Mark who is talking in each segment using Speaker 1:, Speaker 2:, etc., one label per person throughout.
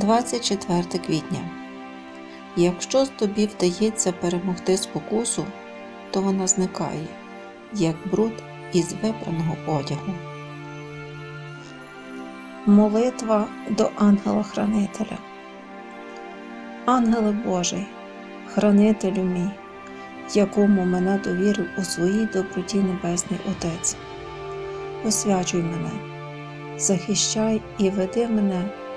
Speaker 1: 24 квітня. Якщо тобі вдається перемогти спокусу, то вона зникає, як бруд із випраного одягу. Молитва до ангела-хранителя. Ангеле Божий, хранителю мій, якому мене довірив у своїй доброті Небесний Отець. Освячуй мене, захищай і веди мене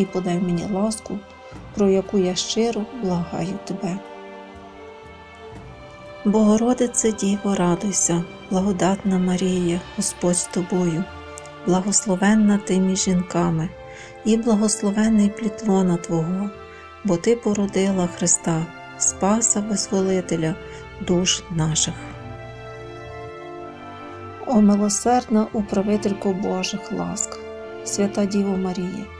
Speaker 1: і подай мені ласку, про яку я щиро благаю тебе. Богородице Діво, радуйся, благодатна Марія, Господь з тобою, благословенна ти між жінками, і благословенний плід лона Твого, бо Ти породила Христа, Спаса Визволителя душ наших. О милосердна управителько Божих ласк, свята Діво Марія,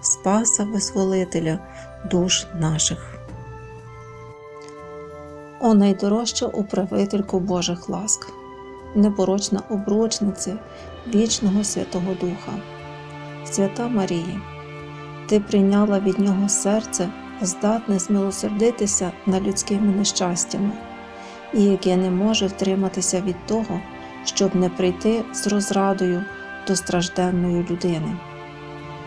Speaker 1: Спаса Визволителя душ наших. О найдорожча управителько Божих ласк, непорочна обручниця вічного Святого Духа, Свята Марія, Ти прийняла від Нього серце, здатне змилосердитися над людськими нещастями, і яке не може втриматися від того, щоб не прийти з розрадою до стражденної людини.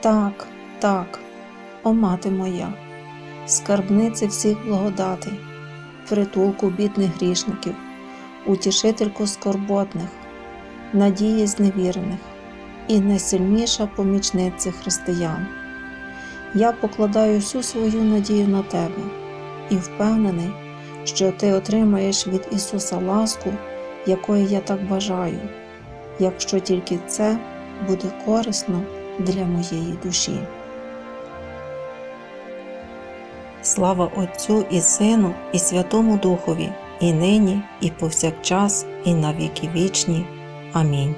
Speaker 1: Так, так, о мати моя скарбниці всіх благодатей, притулку бідних грішників, утішительку скорботних, надії зневірених і найсильніша помічниця християн. Я покладаю всю свою надію на тебе і впевнений, що ти отримаєш від Ісуса ласку, якої я так бажаю, якщо тільки це буде корисно для моєї душі. Слава Отцю і Сину, і Святому Духові, і нині, і повсякчас, і на віки вічні. Амінь.